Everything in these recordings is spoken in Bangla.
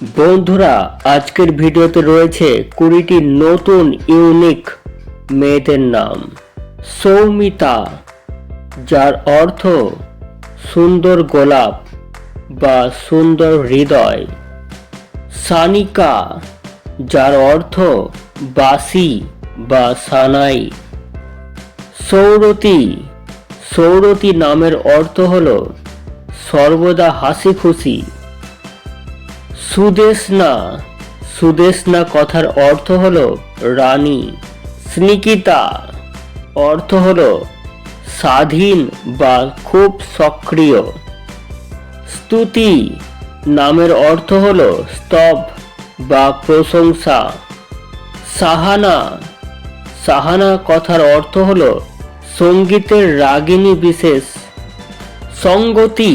বন্ধুরা, আজকের ভিডিওতে রয়েছে কুড়িটি নতুন ইউনিক মেয়েদের নাম। সৌমিতা, যার অর্থ সুন্দর গোলাপ বা সুন্দর হৃদয়। সানিকা, যার অর্থ বাসি বা সানাই। সৌরতী সৌরতী নামের অর্থ হল সর্বদা হাসি খুশি সুদেশনা সুদেশনা কথার অর্থ হল রানী স্নিকিতা অর্থ হল স্বাধীন বা খুব সক্রিয়। স্তুতি নামের অর্থ হল স্তব বা প্রশংসা। সাহানা। সাহানা কথার অর্থ হল সঙ্গীতের রাগিনী বিশেষ। সঙ্গতি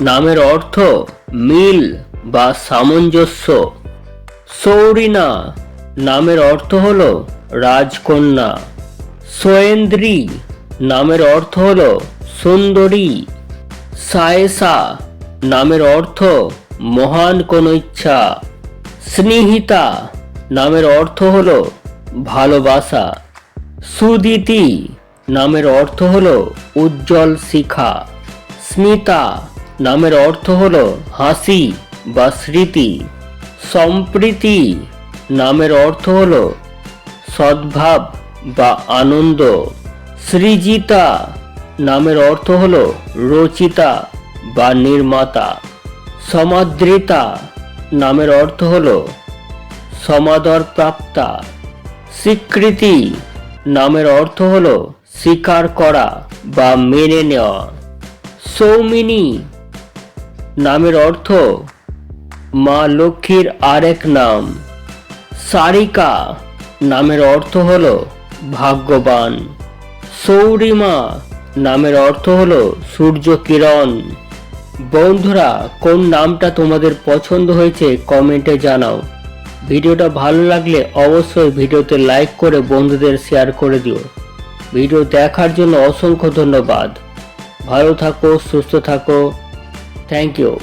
নামের অর্থ মিল। বা সামঞ্জস্য। সৌরিনা নামের অর্থ হল রাজকন্যা। সোয়েন্দ্রী নামের অর্থ হল সুন্দরী। সায়েসা নামের অর্থ মহান কোনো ইচ্ছা স্নেহিতা নামের অর্থ হল ভালোবাসা। সুদিতি নামের অর্থ হল উজ্জ্বল শিখা। স্মিতা নামের অর্থ হল হাসি। বা স্মৃতি, সম্প্রীতি নামের অর্থ হল সদ্ভাব বা আনন্দ। সৃজিতা নামের অর্থ হল রচিতা বা নির্মাতা। সমাদৃতা নামের অর্থ হল সমাদর প্রাপ্তা স্বীকৃতি নামের অর্থ হল স্বীকার করা বা মেনে নেওয়া। সৌমিনী নামের অর্থ মা লক্ষ্মীর আরেক নাম। সারিকা নামের অর্থ হল ভাগ্যবান। সৌরিমা নামের অর্থ হল সূর্য কিরণ। বন্ধুরা, কোন নামটা তোমাদের পছন্দ হয়েছে কমেন্টে জানাও। ভিডিওটা ভালো লাগলে অবশ্যই ভিডিওতে লাইক করে বন্ধুদের শেয়ার করে দিও। ভিডিও দেখার জন্য অসংখ্য ধন্যবাদ। ভালো থাকো, সুস্থ থাকো। Thank you.